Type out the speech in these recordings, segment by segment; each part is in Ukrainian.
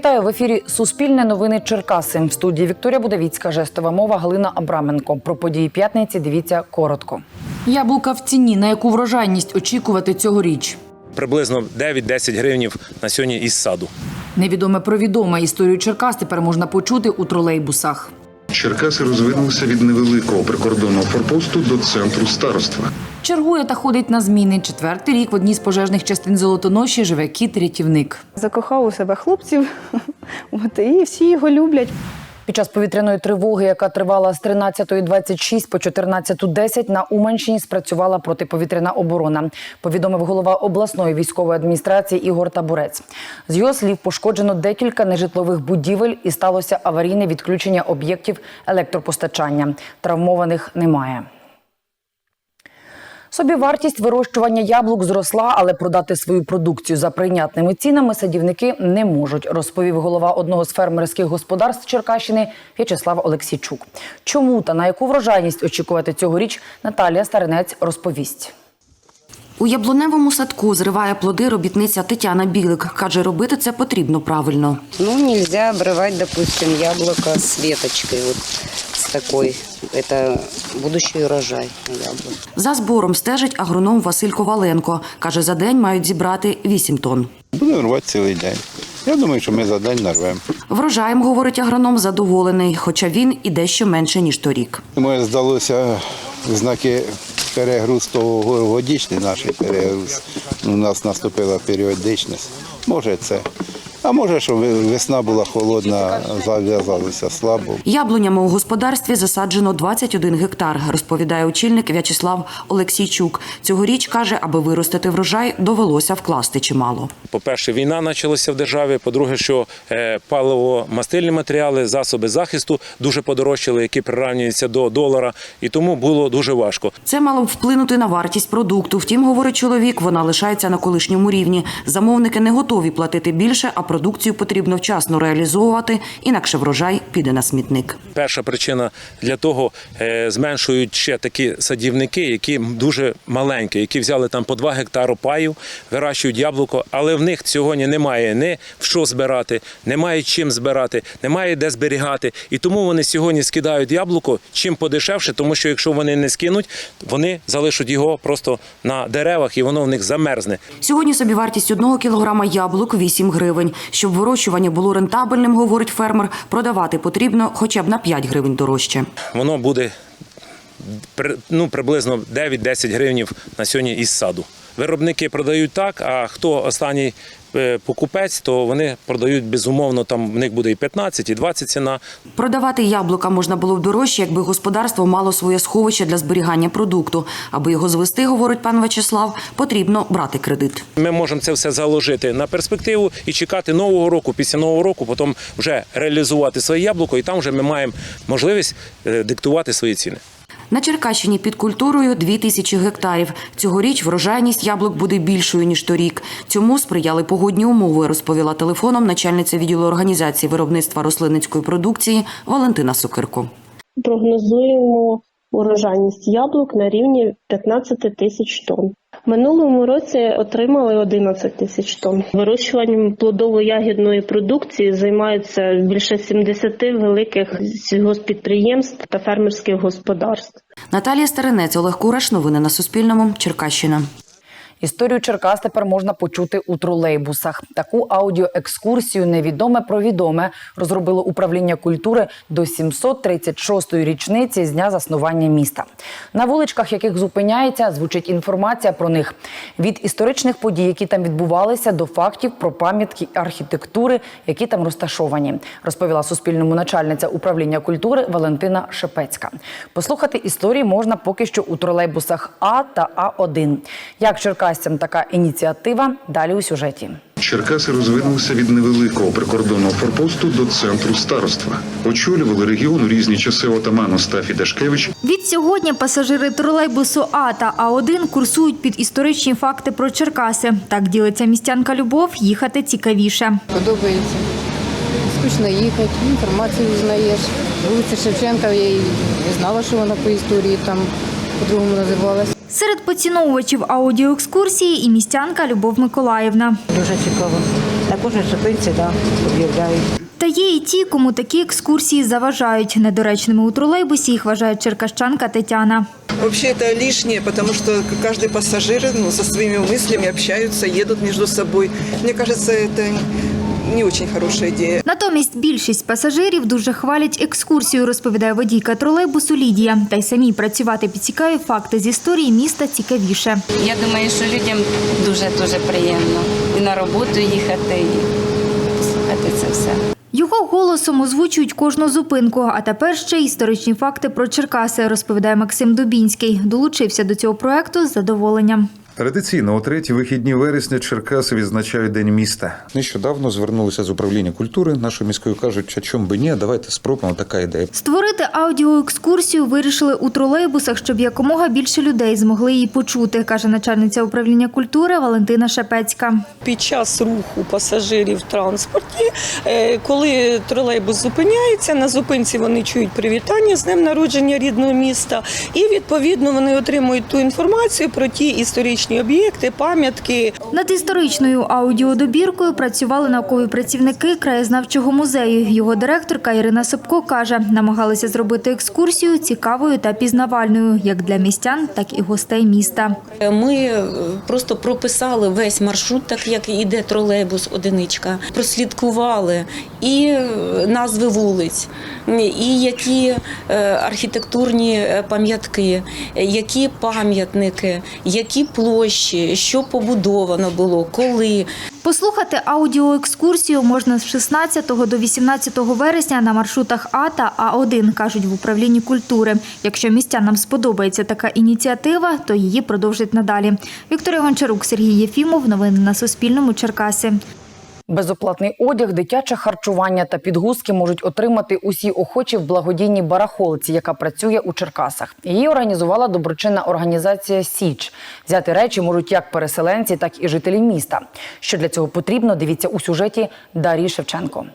Вітаю в ефірі Суспільне новини Черкаси. В студії Вікторія Будавіцька, жестова мова Галина Абраменко. Про події п'ятниці дивіться коротко. Яблука в ціні. На яку врожайність очікувати цьогоріч? приблизно 9-10 гривнів на сьогодні із саду. Невідоме про відоме історію Черкас тепер можна почути у тролейбусах. Черкаси розвинулися від невеликого прикордонного форпосту до центру староства. Чергує та ходить на зміни. Четвертий рік в одній з пожежних частин Золотоноші живе кіт-рятівник. закохав у себе хлопців, от, і всі його люблять. Під час повітряної тривоги, яка тривала з 13.26 по 14.10, на Уманщині спрацювала протиповітряна оборона. Повідомив голова обласної військової адміністрації Ігор Табурець. З його слів пошкоджено декілька нежитлових будівель і сталося аварійне відключення об'єктів електропостачання. Травмованих немає. Собівартість вирощування яблук зросла, але продати свою продукцію за прийнятними цінами садівники не можуть, розповів голова одного з фермерських господарств Черкащини В'ячеслав Олексійчук. Чому та на яку врожайність очікувати цьогоріч, Наталія Старинець розповість. У яблуневому садку зриває плоди робітниця Тетяна Білик. Каже, робити це потрібно правильно. Ну, нельзя обрывать, допустим, яблоко с веточкой, вот с такой. Это будущий урожай. За збором стежить агроном Василь Коваленко. Каже, за день мають зібрати 8 тонн. Будемо рвати цілий день. Я думаю, що ми за день нарвемо. Врожаєм, говорить агроном, задоволений, хоча він і дещо менше, ніж торік. Йому здалося знаки перегруз того годічний наш перегруз. У нас наступила періодичність. Може це. А може, що весна була холодна, зав'язалися слабо. Яблунями у господарстві засаджено 21 гектар, розповідає очільник В'ячеслав Олексійчук. Цьогоріч, каже, аби виростити врожай, довелося вкласти чимало. По-перше, війна почалася в державі. По-друге, що е, паливо-мастильні матеріали, засоби захисту дуже подорожчали, які прирівнюються до долара, і тому було дуже важко. Це мало б вплинути на вартість продукту. Втім, говорить чоловік, вона лишається на колишньому рівні. Замовники не готові платити більше, а продукцію потрібно вчасно реалізовувати, інакше врожай піде на смітник. Перша причина для того е, зменшують ще такі садівники, які дуже маленькі, які взяли там по 2 гектару паїв, вирощують яблуко, але в них сьогодні немає ні в що збирати, немає чим збирати, немає де зберігати. І тому вони сьогодні скидають яблуко чим подешевше, тому що якщо вони не скинуть, вони залишать його просто на деревах і воно в них замерзне. Сьогодні собівартість одного кілограма яблук 8 гривень. Щоб вирощування було рентабельним, говорить фермер, продавати потрібно хоча б на 5 гривень дорожче. воно буде ну, приблизно 9-10 гривень на сьогодні із саду. Виробники продають так, а хто останній покупець, то вони продають безумовно, там в них буде і 15, і 20 ціна. Продавати яблука можна було б дорожче, якби господарство мало своє сховище для зберігання продукту. Аби його звести, говорить пан В'ячеслав, потрібно брати кредит. Ми можемо це все заложити на перспективу і чекати нового року, після нового року, потім вже реалізувати своє яблуко, і там вже ми маємо можливість е, диктувати свої ціни. На Черкащині під культурою 2 тисячі гектарів. Цьогоріч врожайність яблук буде більшою ніж торік. Цьому сприяли погодні умови, розповіла телефоном начальниця відділу організації виробництва рослинницької продукції Валентина Сокирко. прогнозуємо урожайність яблук на рівні 15 тисяч тонн. Минулому році отримали 11 тисяч тонн. Вирощуванням плодово-ягідної продукції займаються більше 70 великих сільгоспідприємств та фермерських господарств. Наталія Старинець, Олег Кураш. Новини на Суспільному. Черкащина. Історію Черкас тепер можна почути у тролейбусах. Таку аудіоекскурсію невідоме про відоме розробило управління культури до 736-ї річниці з дня заснування міста. На вуличках, яких зупиняється, звучить інформація про них від історичних подій, які там відбувалися, до фактів про пам'ятки архітектури, які там розташовані, розповіла Суспільному начальниця управління культури Валентина Шепецька. Послухати історії можна поки що у тролейбусах А та А1. Як черкасцям така ініціатива? Далі у сюжеті. Черкаси розвинулися від невеликого прикордонного форпосту до центру староства. Очолювали регіон у різні часи отаман Остафій Дашкевич Від сьогодні пасажири тролейбусу А та А1 курсують під історичні факти про Черкаси. Так ділиться містянка Любов, їхати цікавіше. Подобається. Скучно їхати, інформацію знаєш. Вулиця Шевченка, я і не знала, що вона по історії там по-другому називалась. Серед поціновувачів аудіоекскурсії і містянка Любов Миколаївна. Дуже цікаво. Так кожній зупинці да, об'являють. Та є і ті, кому такі екскурсії заважають. Недоречними у тролейбусі їх вважає черкащанка Тетяна. Вообще это лишнее, потому что каждый пассажир ну, со своими мыслями общаются, едут между собой. Мне кажется, это не очень хорошая идея. Натомість більшість пасажирів дуже хвалять екскурсію, розповідає водійка тролейбусу Лідія. Та й самій працювати підцікає факти з історії міста цікавіше. Я думаю, що людям дуже дуже приємно і на роботу їхати, і слухати це все. Його голосом озвучують кожну зупинку. А тепер ще історичні факти про Черкаси, розповідає Максим Дубінський. Долучився до цього проекту з задоволенням. Традиційно у треті вихідні вересня Черкаси відзначають День міста. Нещодавно звернулися з управління культури нашої міської кажуть, а чом би ні, давайте спробуємо така ідея. Створити аудіоекскурсію вирішили у тролейбусах, щоб якомога більше людей змогли її почути, каже начальниця управління культури Валентина Шепецька. Під час руху пасажирів в транспорті, е, коли тролейбус зупиняється, на зупинці вони чують привітання з днем народження рідного міста, і відповідно вони отримують ту інформацію про ті історичні об'єкти, пам'ятки. Над історичною аудіодобіркою працювали наукові працівники краєзнавчого музею. Його директорка Ірина Собко каже, намагалися зробити екскурсію цікавою та пізнавальною як для містян, так і гостей міста. Ми е, просто прописали весь маршрут, так як іде тролейбус одиничка. Прослідкували і е, назви вулиць, і які е, архітектурні пам'ятки, які пам'ятники, які площі, що побудовано було, коли. Послухати аудіоекскурсію можна з 16 до 18 вересня на маршрутах А та А1, кажуть в управлінні культури. Якщо містянам сподобається така ініціатива, то її продовжать надалі. Вікторія Гончарук, Сергій Єфімов. Новини на Суспільному. Черкаси. Безоплатний одяг, дитяче харчування та підгузки можуть отримати усі охочі в благодійній барахолці, яка працює у Черкасах. Її організувала доброчинна організація Січ. Взяти речі можуть як переселенці, так і жителі міста. Що для цього потрібно, дивіться у сюжеті Дарії Шевченко.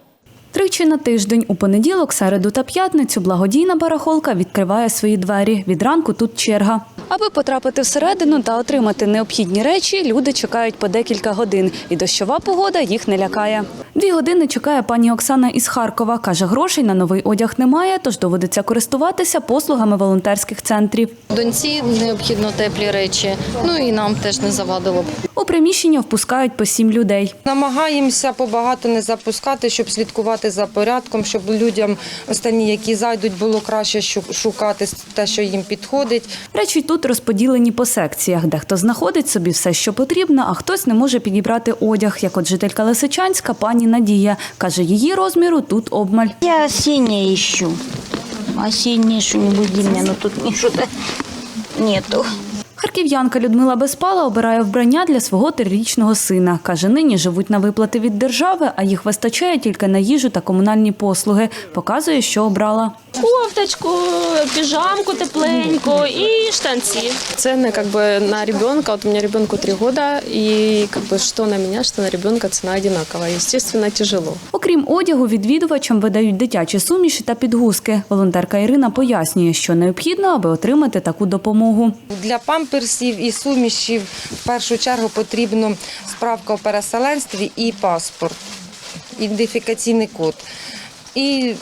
Тричі на тиждень у понеділок, середу та п'ятницю благодійна барахолка відкриває свої двері. Від ранку тут черга. Аби потрапити всередину та отримати необхідні речі, люди чекають по декілька годин, і дощова погода їх не лякає. Дві години чекає пані Оксана із Харкова. Каже, грошей на новий одяг немає, тож доводиться користуватися послугами волонтерських центрів. Доньці необхідно теплі речі, ну і нам теж не завадило б. У приміщення впускають по сім людей. Намагаємося побагато не запускати, щоб слідкувати за порядком, щоб людям останні, які зайдуть, було краще шукати те, що їм підходить. Речі тут розподілені по секціях. Дехто знаходить собі все, що потрібно, а хтось не може підібрати одяг. Як от жителька Лисичанська пані Надія каже, її розміру тут обмаль. Я осеннее ищу. Осеннее что-нибудь для меня, но тут мне что-то нету. Харків'янка Людмила Безпала обирає вбрання для свого трирічного сина. Каже, нині живуть на виплати від держави, а їх вистачає тільки на їжу та комунальні послуги. Показує, що обрала Кофточку, пижамку тепленьку и штанцы. Цены как бы на ребенка, вот у меня ребенку три года, и как бы что на меня, что на ребенка цена одинаковая. Естественно, тяжело. Окрім одягу, відвідувачам видають дитячі суміші та підгузки. Волонтерка Ірина пояснює, що необхідно, аби отримати таку допомогу. Для памперсів і сумішів в першу чергу потрібно справка у переселенстві і паспорт, ідентифікаційний код. І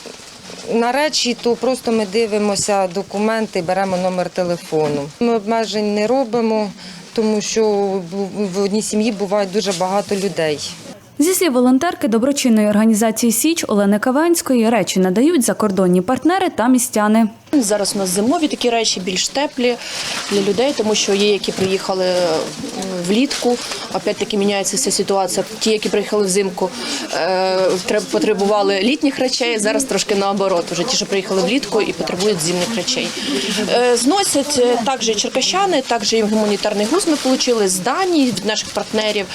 на речі, то просто ми дивимося документи, беремо номер телефону. Ми обмежень не робимо, тому що в- одній сім'ї буває дуже багато людей. Зі слів волонтерки доброчинної організації Січ Олени Кавенської речі надають закордонні партнери та містяни. Зараз у нас зимові такі речі більш теплі для людей, тому що є, які приїхали е, влітку. Опять-таки міняється вся ситуація. Ті, які приїхали взимку, е, потребували літніх речей. Зараз трошки наоборот. Уже ті, що приїхали влітку і потребують зимних речей. Е, Зносять також черкащани, також і гуманітарний груз ми отримали з Данії, від наших партнерів,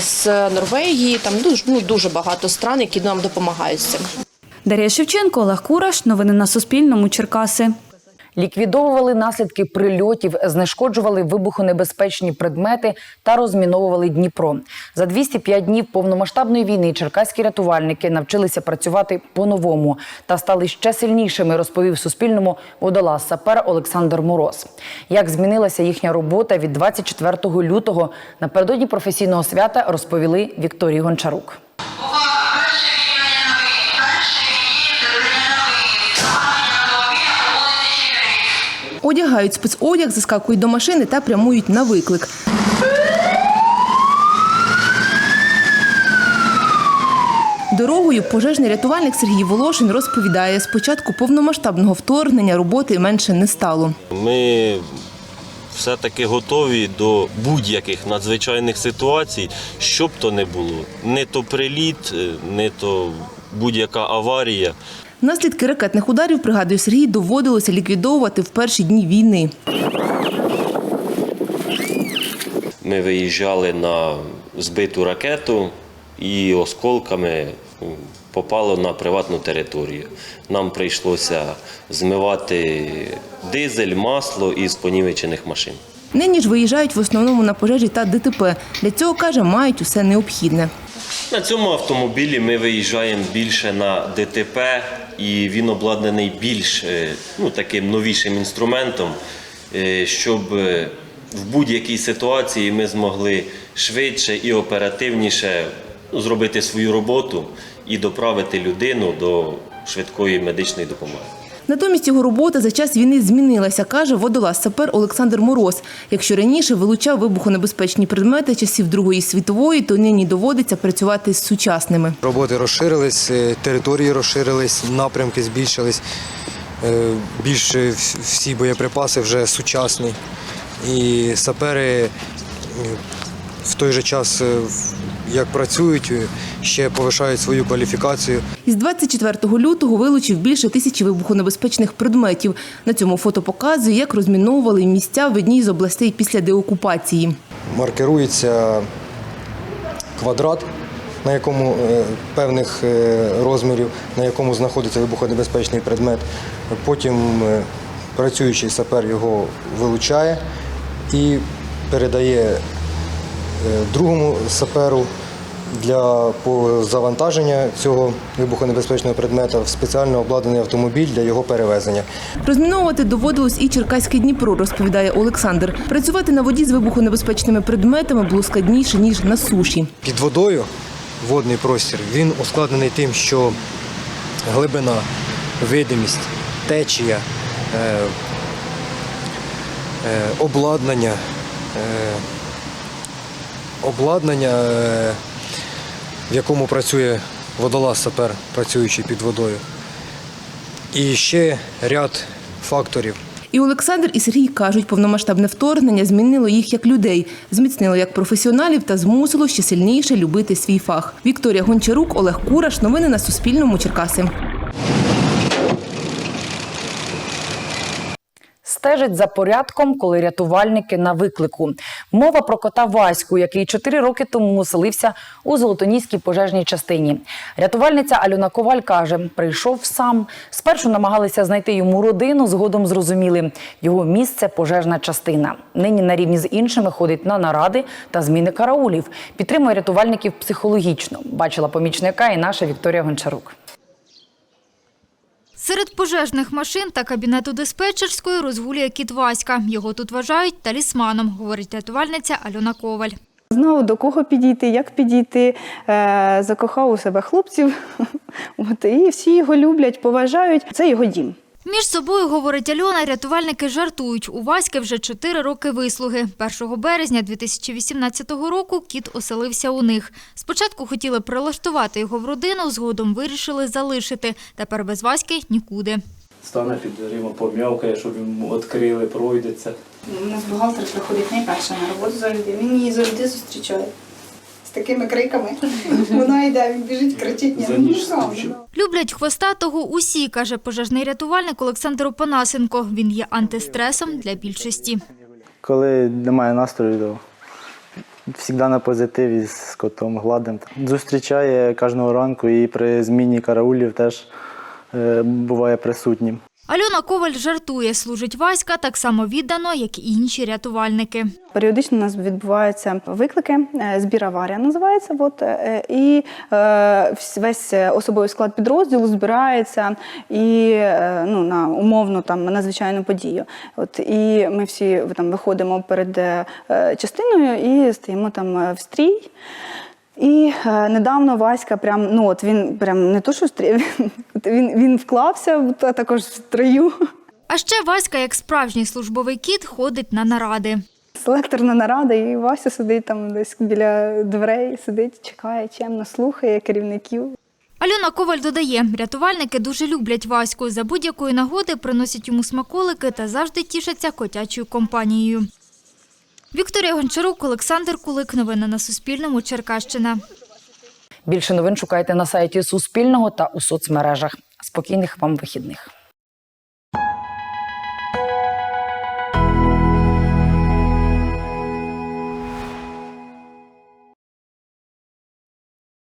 з Норвегії. Там дуже, ну, дуже багато стран, які нам допомагають з цим. Дар'я Шевченко, Олег Кураш. Новини на Суспільному. Черкаси. Ліквідовували наслідки прильотів, знешкоджували вибухонебезпечні предмети та розміновували Дніпро. За 205 днів повномасштабної війни черкаські рятувальники навчилися працювати по-новому та стали ще сильнішими, розповів Суспільному водолаз сапер Олександр Мороз. Як змінилася їхня робота від 24 лютого напередодні професійного свята, розповіли Вікторії Гончарук. Одягають спецодяг, заскакують до машини та прямують на виклик. Дорогою пожежний рятувальник Сергій Волошин розповідає, з початку повномасштабного вторгнення роботи менше не стало. Ми все-таки готові до будь-яких надзвичайних ситуацій, що б то не було. Не то приліт, е, не то будь-яка аварія. Наслідки ракетних ударів, пригадує Сергій, доводилося ліквідовувати в перші дні війни. Ми виїжджали на збиту ракету і осколками попало на приватну територію. Нам прийшлося змивати дизель, масло із понівечених машин. Нині ж виїжджають в основному на пожежі та ДТП. Для цього, каже, мають усе необхідне. На цьому автомобілі ми виїжджаємо більше на ДТП, і він обладнаний більш е, ну, таким новішим інструментом, е, щоб е, в будь-якій ситуації ми змогли швидше і оперативніше ну, зробити свою роботу і доправити людину до швидкої медичної допомоги. Натомість його робота за час війни змінилася, каже водолаз сапер Олександр Мороз. Якщо раніше вилучав вибухонебезпечні предмети часів Другої світової, то нині доводиться працювати з сучасними. Роботи розширились, е, території розширились, напрямки збільшились. Е, Більше всі боєприпаси вже сучасні. І сапери е, в той же час, як працюють, е, ще повишають свою кваліфікацію. Із 24 лютого вилучив більше тисячі вибухонебезпечних предметів. На цьому фото показує, як розміновували місця в одній з областей після деокупації. Маркирується квадрат, на якому е, певних е, розмірів, на якому знаходиться вибухонебезпечний предмет. Потім працюючий сапер його вилучає і передає другому саперу для завантаження цього вибухонебезпечного предмета в спеціально обладнаний автомобіль для його перевезення. Розміновувати доводилось і Черкаське Дніпро, розповідає Олександр. Працювати на воді з вибухонебезпечними предметами було складніше, ніж на суші. Під водою водний простір він ускладнений тим, що глибина, видимість, течія, е, е, обладнання, е, обладнання, в якому працює водолаз сапер, працюючий під водою. І ще ряд факторів. І Олександр і Сергій кажуть, повномасштабне вторгнення змінило їх як людей, зміцнило як професіоналів та змусило ще сильніше любити свій фах. Вікторія Гончарук, Олег Кураш. Новини на Суспільному. Черкаси. Стежить за порядком, коли рятувальники на виклику. Мова про кота Ваську, який чотири роки тому селився у Золотоніській пожежній частині. Рятувальниця Альона Коваль каже, прийшов сам. Спершу намагалися знайти йому родину, згодом зрозуміли його місце пожежна частина. Нині на рівні з іншими ходить на наради та зміни караулів. Підтримує рятувальників психологічно. Бачила помічника і наша Вікторія Гончарук. Серед пожежних машин та кабінету диспетчерської розгулює кіт Васька. Його тут вважають талісманом, говорить рятувальниця Альона Коваль. Знав до кого підійти, як підійти, е, закохав у себе хлопців. От, і всі його люблять, поважають. Це його дім. Між собою, говорить Альона, рятувальники жартують. У Васьки вже 4 роки вислуги. 1 березня 2018 року кіт оселився у них. Спочатку хотіли прилаштувати його в родину, згодом вирішили залишити. Тепер без Васьки нікуди. Стане під дверима, пом'явкає, щоб йому відкрили, пройдеться. У нас бухгалтер приходить найперше на роботу завжди. Він її завжди зустрічає. З такими криками. Вона йде, він біжить, кричить. Ні, ну, ніж правда. скручив. Люблять хвостатого усі, каже пожежний рятувальник Олександр Опанасенко. Він є антистресом для більшості. Коли немає настрою, то завжди на позитиві з котом гладим. Зустрічає кожного ранку і при зміні караулів теж е, буває присутнім. Альона Коваль жартує, служить Васька так само віддано, як і інші рятувальники. Періодично у нас відбуваються виклики, е, збір аварія називається. От, е, і е, весь особовий склад підрозділу збирається і ну, на умовну там надзвичайну подію. От, і ми всі там виходимо перед частиною і стоїмо там в стрій. І е, недавно Васька прям, ну от він прям не то, що стрій, він, він, вклався а також в строю. А ще Васька, як справжній службовий кіт, ходить на наради. Селекторна нарада, і Вася сидить там десь біля дверей, сидить, чекає, чемно слухає керівників. Альона Коваль додає, рятувальники дуже люблять Ваську. За будь-якої нагоди приносять йому смаколики та завжди тішаться котячою компанією. Вікторія Гончарук, Олександр Кулик. Новини на Суспільному. Черкащина. Більше новин шукайте на сайті Суспільного та у соцмережах. Спокійних вам вихідних.